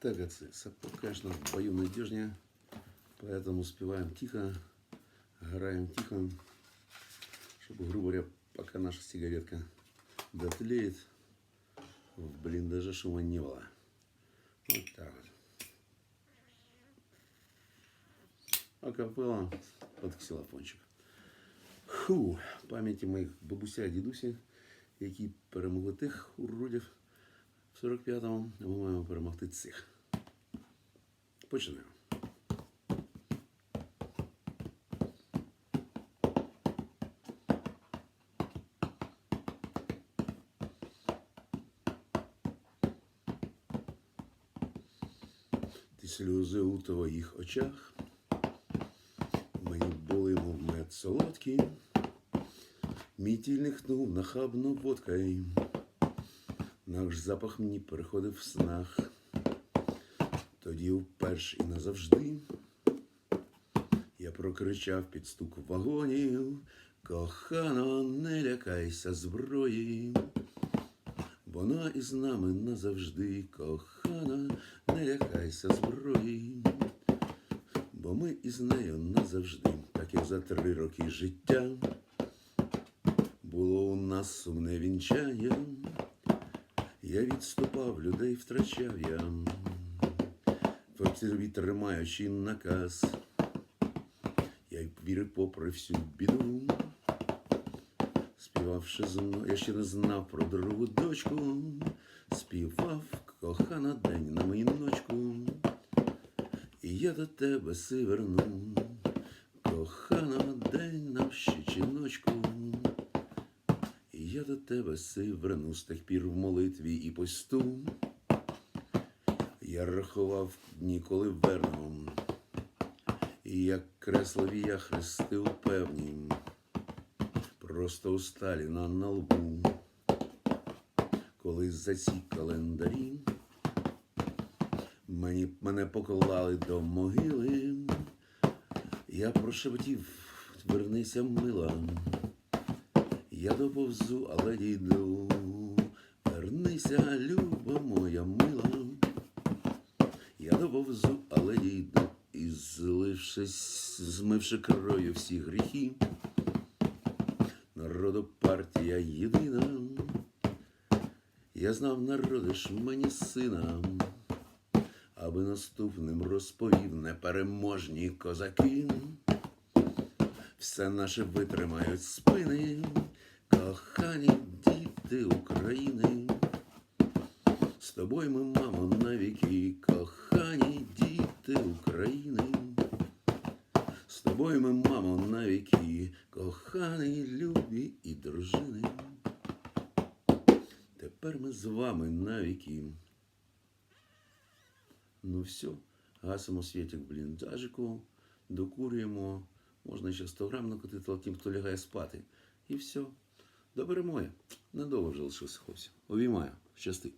ТГЦ. Сапог, конечно, в бою надежнее, поэтому успеваем тихо, граем тихо, чтобы, грубо говоря, пока наша сигаретка дотлеет, в блиндаже шума не было. Вот так вот. Акапелла под ксилофончик. Фу, пам'яті моїх бабуся і дідусі, які перемогли тих уродів в 45-му, а ми маємо перемогти цих. Починаємо. Ті сльози у твоїх очах. Мені були, мов мед солодкий. Мій тіль нихнув нахабно водкою. Наш запах мені переходив в снах. Тоді вперше і назавжди. Я прокричав під стук вагонів. Кохано, не лякайся зброї. Вона із нами назавжди, кохана, не лякайся зброї. Бо ми із нею назавжди, так як за три роки життя. Було у нас сумне вінчання. Я відступав, людей втрачав я. Фактирові тримаючи наказ. Я вірив попри всю біду. Співавши мною, я ще не знав про другу дочку. Співав кохана день на мою ночку. І я до тебе сиверну, кохана день нам ще чиночку. Я до тебе сиверну з тих пір в молитві і посту. Я рахував дні, коли і як креслові я хрестив певні, просто у Сталіна на лбу, коли за ці календарі мені, мене поклали до могили, я прошепотів, вернися, мила. Я доповзу, але дійду. Вернися, люба моя мила. Я доповзу, але дійду. І злившись, змивши кров'ю всі гріхи. Народу партія єдина. Я знав, народиш мені сина, аби наступним розповів непереможні козаки. Все наше витримають спини, кохані діти України. З тобою ми, мамо, навіки, кохані діти України. З тобою ми, мамо, навіки, кохані, любі і дружини. Тепер ми з вами навіки. Ну все, гасимо світик в бліндажику, докурюємо. Можна ще 100 грам накотити але тим, хто лягає спати. І все. До перемоги. Недовго вже лишився хлопці. Обіймаю. Щасти.